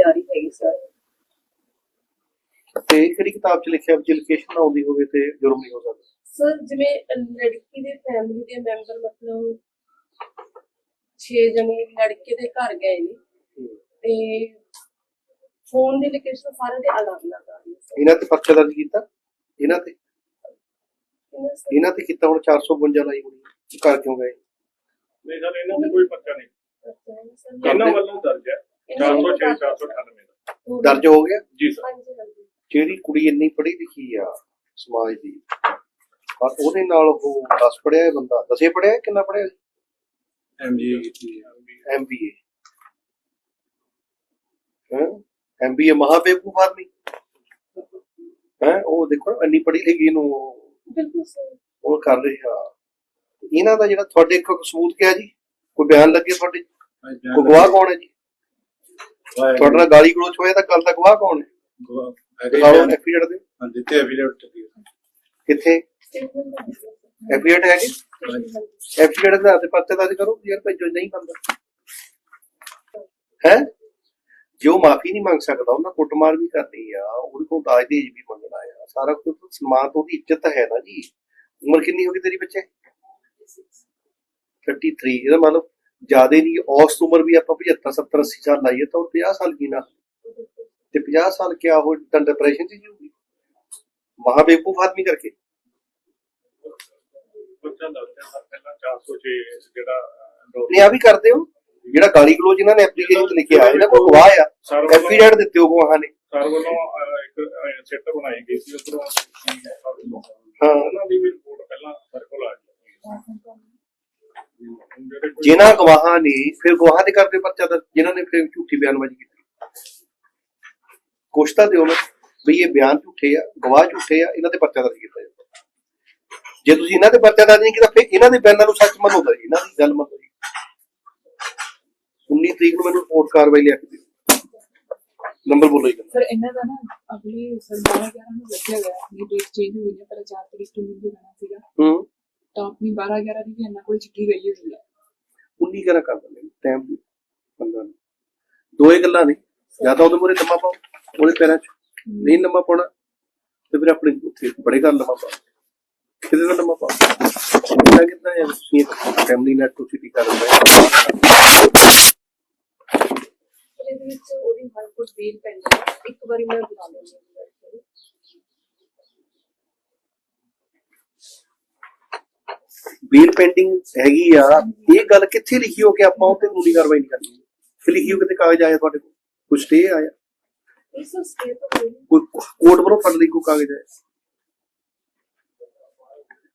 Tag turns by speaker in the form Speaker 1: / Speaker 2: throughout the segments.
Speaker 1: ਤੇ ਆ ਰਹੀ ਹੈਗੀ ਸਰ।
Speaker 2: ਤੇ ਕਿਹੜੀ ਕਿਤਾਬ 'ਚ ਲਿਖਿਆ ਵੀ ਜੇ ਲੋਕੇਸ਼ਨ ਆਉਂਦੀ ਹੋਵੇ ਤੇ ਜੁਰਮ ਨਹੀਂ ਹੋ ਸਕਦਾ?
Speaker 1: ਸਰ ਜਿਵੇਂ ਲੜਕੀ ਦੇ ਫੈਮਿਲੀ ਦੇ ਮੈਂਬਰ ਮਤਲਬ 6 ਜਣੇ ਲੜਕੇ ਦੇ ਘਰ ਗਏ ਨੇ ਤੇ ਫੋਨ ਦੀ ਲੋਕੇਸ਼ਨ ਸਾਰੇ ਦੇ ਅਲੱਗ ਅਲੱਗ ਆ ਰਹੀ ਹੈ
Speaker 2: ਇਹਨਾਂ ਤੇ ਪਰਚਾ ਦਰਜ ਕੀਤਾ? ਇਹਨਾਂ ਤੇ? ਇਹਨਾਂ ਤੇ ਕੀਤਾ ਹੁਣ 452 ਲਾਈ ਹੋਣੀ ਕਰ ਕਿਉਂ ਗਏ?
Speaker 3: ਨਹੀਂ ਸਰ ਇਹਨਾਂ ਤੇ ਕੋਈ ਪੱਕਾ ਨਹੀਂ। ਇਹਨਾਂ ਵੱਲੋਂ ਦਰਜ ਹੈ। 406 498 ਦਾ।
Speaker 2: ਦਰਜ ਹੋ ਗਿਆ?
Speaker 3: ਜੀ ਸਰ।
Speaker 1: ਹਾਂਜੀ ਹਾਂਜੀ।
Speaker 2: ਜਿਹੜੀ ਕੁੜੀ ਇੰਨੀ ਪੜ੍ਹੀ ਲਿਖੀ ਆ ਸਮਾਜ ਦੀ ਪਰ ਉਹਦੇ ਨਾਲ ਉਹ 10 ਪੜਿਆ ਹੈ ਬੰਦਾ? ਦਸੇ ਪੜਿਆ ਕਿੰਨਾ ਪੜਿਆ
Speaker 3: ਐਮਬੀਏ ਕੀਤੀ ਹੈ?
Speaker 2: ਐਮਬੀਏ ਹੈ ਐਮਬੀਏ ਆਦਮੀ। ਹੈ? ਉਹ ਦੇਖੋ ਇੰਨੀ ਪੜ੍ਹੀ ਲਿਖੀ ਨੂੰ
Speaker 1: ਬਿਲਕੁਲ ਸਰ
Speaker 2: ਉਹ ਕਰ ਰਿਹਾ। ਇਹਨਾਂ ਦਾ ਜਿਹੜਾ ਤੁਹਾਡੇ ਕੋਲ ਸਬੂਤ ਕਿਹਾ ਜੀ? ਕੋਈ ਬਿਆਨ ਲੱਗੇ ਤੁਹਾਡੇ? ਕੋਈ ਗਵਾਹ ਕੌਣ ਹੈ ਜੀ? ਤੁਹਾਡੇ ਨਾਲ ਗਾਲੀ ਗਲੋਚ ਹੋਇਆ ਤਾਂ ਗੱਲ ਦਾ ਗਵਾਹ ਕੌਣ ਹੈ ਦਿਖਾਓ ਐਫੀਡੇਟ ਦੇ।
Speaker 3: ਹਾਂ ਦਿੱਤੇ ਐਫੀਡੇਵਿਟ ਦਿੱਤੀ
Speaker 2: ਕਿੱਥੇ?
Speaker 1: ਸਟੇਟਮੈਂਟ
Speaker 2: ਐਫੀਡੇਟ ਹੈਗੇ ਐਫੀਡੇਟ ਦਾ ਤੇ ਪੱਤੇ ਦਾ ਕਰੋ ਯਾਰ ਭੇਜੋ ਨਹੀਂ ਬੰਦਾ। ਹੈ? ਜੋ ਮਾਫੀ ਨਹੀਂ ਮੰਗ ਸਕਦਾ ਉਹਨਾਂ ਕੁੱਟਮਾਰ ਵੀ ਕਰਨੀ ਆ ਉਹਦੇ ਕੋਲ ਦਾਜ ਦੇਜ ਵੀ ਮੰਗਣਾ ਆ। ਸਾਰਾ ਕੁਝ ਸਨਮਾਨ ਤੋਂ ਉਹਦੀ ਇੱਜ਼ਤ ਹੈ ਨਾ ਜੀ। ਉਮਰ ਕਿੰਨੀ ਹੋ ਗਈ ਤੇਰੀ ਬੱਚੇ? 33 ਇਹਦਾ ਮਤਲਬ ਜਿਆਦੇ ਨਹੀਂ ਔਸਤ ਉਮਰ ਵੀ ਆਪਾਂ 75 70 80 ਸਾਲ ਲਾਈਏ ਤਾਂ ਉਹ 50 ਸਾਲ ਕੀ ਨਾ ਤੇ 50 ਸਾਲ ਕਿਆ ਹੋ ਤਾਂ ਡਿਪਰੈਸ਼ਨ ਚ ਜੂਗੀ ਮਹਾਬੇਵਕੂਫ ਆਦਮੀ ਕਰਕੇ।
Speaker 3: ਬੱਚਾ ਦੱਸਦਾ ਸਰ ਪਹਿਲਾਂ 406 ਜਿਹੜਾ ਦੋ-
Speaker 2: ਨੇ ਆ ਵੀ ਕਰਦੇ ਹੋ। ਜਿਹੜਾ ਗਾਲੀ ਗਲੋਚ ਇਹਨਾਂ ਨੇ ਐਪਲੀਕੇਸ਼ਨ ਚ ਲਿਖਿਆ ਹੈ ਇਹਨਾਂ ਕੋਲ ਗਵਾਹ ਆ। ਐਫੀਡੇਟ ਦਿੱਤੇ ਹੋ ਗਵਾਹਾਂ ਨੇ।
Speaker 3: ਸਰ ਵੱਲੋਂ ਇੱਕ ਸੈਟ ਬਣਾਈ ਗਈ ਸੀ ਉਧਰੋਂ
Speaker 2: ਹਾਂ।
Speaker 3: ਉਹਨਾਂ ਦੀ ਵੀ ਰਿਪੋਰਟ ਪਹਿਲਾਂ ਸਰ ਕੋਲ ਆ ਗਈ ਜਿਹੜੇ ਕੋਈ-
Speaker 2: ਜਿਨ੍ਹਾਂ ਗਵਾਹਾਂ ਨੇ ਫਿਰ ਗਵਾਹਾਂ ਦੇ ਕਰਦੇ ਪਰਚਾ ਦਰਜ ਜਿਨ੍ਹਾਂ ਨੇ ਫਿਰ ਝੂਠੀ ਬਿਆਨਬਾਜ਼ੀ ਕੀਤੀ। ਕੁਛ ਤਾਂ ਦਿਓ ਨਾ ਵੀ ਇਹ ਬਿਆਨ ਝੂਠੇ ਆ ਗਵਾਹ ਝੂਠੇ ਆ ਇਹਨਾਂ ਤੇ ਪਰਚਾ ਦਰਜ ਕੀਤਾ ਜਾਵੇ ਜੇ ਤੁਸੀਂ ਇਹਨਾਂ ਤੇ ਪਰਚਾ ਦਰਜ ਨਹੀਂ ਕੀਤਾ ਫਿਰ ਇਹਨਾਂ ਦੇ ਬਿਆਨਾਂ ਨੂੰ ਸੱਚ ਮੰਨੋਗਾ ਜੀ ਇਹਨਾਂ ਦੀ ਗੱਲ ਮੰਨੋ ਜੀ। 19 ਤਰੀਕ ਨੂੰ ਮੈਨੂੰ ਰਿਪੋਰਟ ਕਾਰਵਾਈ ਲਿਆ ਕੇ ਦਿਓ। ਨੰਬਰ ਬੋਲੋ ਜੀ।
Speaker 1: ਸਰ ਇਹਨਾਂ ਦਾ ਨਾ ਅਗਲੇ ਸਰਦਾਰ ਗਿਆਰਾਂ ਨੂੰ ਲੱਗਿਆ ਗਿਆ ਇਹ ਡੇਟ ਚੇਂਜ ਹੋਈ ਹੈ ਪਰ 4 ਤਰੀਕ ਨੂੰ ਵੀ ਜਾਣਾ ਸੀਗਾ।
Speaker 2: ਹੂੰ।
Speaker 1: ਤਾਂ ਆਪਣੀ 12 11 ਦੀ ਵੀ ਇਹਨਾਂ ਕੋਲ ਚਿੱਠੀ ਗਈ ਹੋਈ ਹੈ।
Speaker 2: 19 ਕਰਾ ਕਰ ਦਿੰਦੇ ਟਾਈਮ ਦੀ ਬੰਦਾ ਨੂੰ। ਦੋ ਹੀ ਗੱਲਾਂ ਨੇ, ਜਾਂ ਤਾਂ ਉਹਦੇ ਮੂਹਰੇ ਲੰਮਾ ਪਾਓ, ਉਹਦੇ ਪੈਰਾਂ 'ਚ। ਨਹੀਂ ਲੰਮਾ ਪਾਉਣਾ, ਤੇ ਫਿਰ ਆਪਣੇ ਉੱਥੇ ਬੜੇ ਗੱਲ ਲੰਮਾ ਪਾਓ। ਕਿਤੇ ਦਾ ਲੰਮਾ ਪਾਓ? ਕਿੰਨਾ ਕਿੰਨਾ ਹੈ, ਤੁਸੀਂ ਫੈਮਿਲੀ ਨੈਟ ਤੋਂ ਸਿੱਧੀ ਕਰ ਰਹੇ
Speaker 1: ਇਹਦੇ ਵਿੱਚ ਉਹਦੀ ਹਰ ਕੁਝ ਬੀਲ ਪੈਂਦੀ ਹੈ। ਇੱਕ ਵਾਰੀ ਮੈਂ ਬੁਲਾ ਲੈਂਦੀ
Speaker 2: ਬੀਲ ਪੈਂਡਿੰਗ ਹੈਗੀ ਆ ਇਹ ਗੱਲ ਕਿੱਥੇ ਲਿਖੀ ਹੋ ਕਿ ਆਪਾਂ ਉਹ ਤੇ ਕਾਰਵਾਈ ਨਹੀਂ ਕਰਨੀ? ਕਿ ਲਿਖੀ ਹੋ ਕਿਤੇ ਕਾਗਜ਼ ਆਇਆ ਤੁਹਾਡੇ ਕੋਲ? ਕੁਝ ਸਟੇ ਆਇਆ?
Speaker 1: ਕੋਈ
Speaker 2: ਕੋਰਟ ਵੱਲੋਂ ਫੜ ਲਈ ਕੋਈ ਕਾਗਜ਼ ਆਇਆ?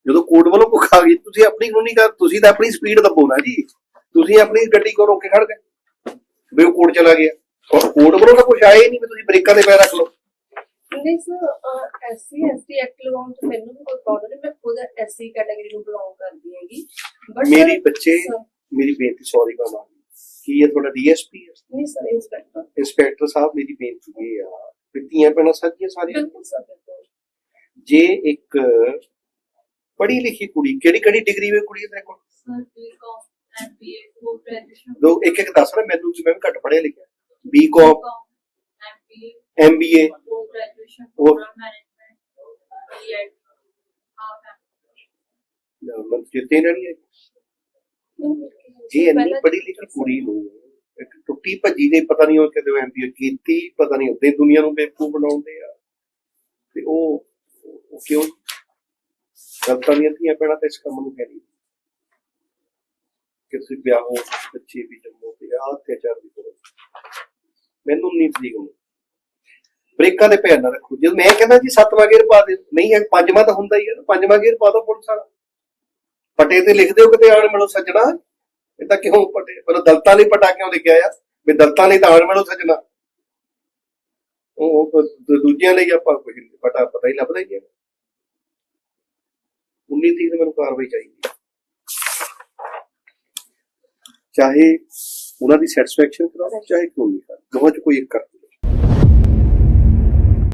Speaker 2: ਜਦੋਂ ਕੋਰਟ ਵੱਲੋਂ ਕੋਈ ਕਾਗਜ਼ ਤੁਸੀਂ ਆਪਣੀ ਕਾਨੂੰਨੀ ਕਰ ਤੁਸੀਂ ਤਾਂ ਆਪਣੀ ਸਪੀਡ ਦੱਬੋ ਨਾ ਜੀ। ਤੁਸੀਂ ਆਪਣੀ ਗੱਡੀ ਕੋ ਰੋਕ ਕੇ ਖੜ ਗਏ। ਵੀ ਉਹ ਕੋਰਟ ਚਲਾ ਗਿਆ। ਔਰ ਕੋਰਟ ਵੱਲੋਂ ਤਾਂ ਕੁਝ ਆਇਆ ਹੀ ਨਹੀਂ ਵੀ ਤੁਸੀਂ ਬ੍ਰੇਕਾਂ ਦੇ ਪੈਰ ਰੱਖ ਲਓ।
Speaker 1: ਨਹੀਂ ਸਰ ਐਸਸੀ ਐਸਟੀ ਐਕਟ ਲਗਾਉਣ ਤੋਂ ਮੈਨੂੰ ਵੀ ਕੋਈ ਪ੍ਰੋਬਲਮ ਨਹੀਂ ਮੈਂ ਖੁਦ ਐਸਸੀ ਕੈਟਾਗਰੀ ਨੂੰ ਬਿਲੋਂਗ ਕਰਦੀ ਹੈਗੀ। ਬਟ
Speaker 2: ਮੇਰੀ ਬੱਚੇ ਮੇਰੀ ਬੇਨਤੀ ਸੌਰੀ ਮੈਂ ਮਾਂ ਕੀ ਹੈ ਤੁਹਾਡਾ ਡੀਐਸਪੀ ਹੈ?
Speaker 1: ਨਹੀਂ ਸਰ ਇੰਸਪੈਕਟਰ
Speaker 2: ਇੰਸਪੈਕਟਰ ਸਾਹਿਬ ਮੇਰੀ ਬੇਨਤੀ ਇਹ ਆ ਵੀ ਧੀਆਂ ਭੈਣਾਂ ਸਾਡੀਆਂ ਸਾਰੀਆਂ?
Speaker 1: ਬਿਲਕੁਲ ਸਰ
Speaker 2: ਜੇ ਇੱਕ ਪੜ੍ਹੀ ਲਿਖੀ ਕੁੜੀ ਕਿਹੜੀ ਕਿਹੜੀ ਡਿਗਰੀ ਵੇ ਕੁੜੀ ਤੇਰੇ ਕੋਲ?
Speaker 1: Sir B Com MBA for graduation
Speaker 2: ਦੋ ਇੱਕ ਇੱਕ ਦੱਸ ਰਿਹਾ ਮੈਨੂੰ ਕਿ ਮੈਂ ਵੀ ਘੱਟ ਪੜ੍ਹਿਆ ਲਿਖਿਆ।
Speaker 1: B Com
Speaker 2: MBA
Speaker 1: MBA for graduation
Speaker 2: ਹੋਰ?
Speaker 1: ਪ੍ਰੋਗਰਾਮ ਮੈਨੇਜਮੈਂਟ ਬੀਐਡ ਹਾਫ
Speaker 2: ਮਨ ਜਿੱਤੇ ਨਹੀਂ ਹੈ ਜੇ ਇੰਨੀ ਪੜ੍ਹੀ ਲਿਖੀ ਕੁੜੀ ਨੂੰ ਇੱਕ ਟੁੱਟੀ ਭੱਜੀ ਦੇ ਪਤਾ ਨਹੀਂ ਉਹ ਕਿਤੇ ਐਮਬੀਏ ਕੀਤੀ ਪਤਾ ਨਹੀਂ ਉੱਤੇ ਦੁਨੀਆ ਨੂੰ ਬੇਵਕੂਫ ਬਣਾਉਂਦੇ ਆ ਤੇ ਉਹ ਉਹ ਕਿਉਂ ਗਲਤਾਂ ਦੀਆਂ ਧੀਆਂ ਪੈਣਾ ਤੇ ਇਸ ਕੰਮ ਨੂੰ ਕਹਿ ਰਹੀ ਕਿ ਤੁਸੀਂ ਵਿਆਹ ਬੱਚੇ ਵੀ ਜੰਮੋ ਤੇ ਆਹ ਅਤਿਆਚਾਰ ਵੀ ਕਰੋ ਮੈਨੂੰ ਨਹੀਂ ਤਰੀਕ ਨੂੰ ਬ੍ਰੇਕਾਂ ਦੇ ਪੈਰ ਨਾ ਰੱਖੋ। ਜਦ ਮੈਂ ਕਹਿੰਦਾ ਜੀ ਸੱਤਵਾਂ ਗੇਅਰ ਪਾ ਦੇ, ਨਹੀਂ ਹੈ, ਪੰਜਵਾਂ ਤਾਂ ਹੁੰਦਾ ਹੀ ਹੈ ਨਾ, ਪੰਜਵਾਂ ਗੇਅਰ ਪਾ ਦੋ ਪੁਲਿਸ ਵਾਲਾ। ਪਟੇ ਤੇ ਲਿਖ ਦਿਓ ਕਿਤੇ ਆਣ ਮਿਲੋ ਸੱਜਣਾ? ਇਹ ਤਾਂ ਕਿਉਂ ਪਟੇ? ਪਰ ਦਲਤਾਂ ਲਈ ਪਟਾ ਕਿਉਂ ਲਿਖਿਆ ਆ? ਵੀ ਦਲਤਾਂ ਲਈ ਤਾਂ ਆਣ ਮਿਲੋ ਸੱਜਣਾ। ਉਹ ਦੂਜਿਆਂ ਲਈ ਆਪਾਂ ਕੁਝ ਪਤਾ ਪਤਾ ਹੀ ਲੱਭਦਾ ਹੀ ਨਹੀਂ 19 ਤਰੀਕ ਨੂੰ ਮੈਨੂੰ ਕਾਰਵਾਈ ਚਾਹੀਦੀ ਹੈ। ਚਾਹੇ ਉਹਨਾਂ ਦੀ ਸੈਟੀਸਫੈਕਸ਼ਨ ਕਰਾਓ, ਚਾਹੇ ਕਾਨੂੰਨੀ ਕਰ ਦੋਵਾਂ ਚ ਕੋਈ ਇੱਕ ਕਰ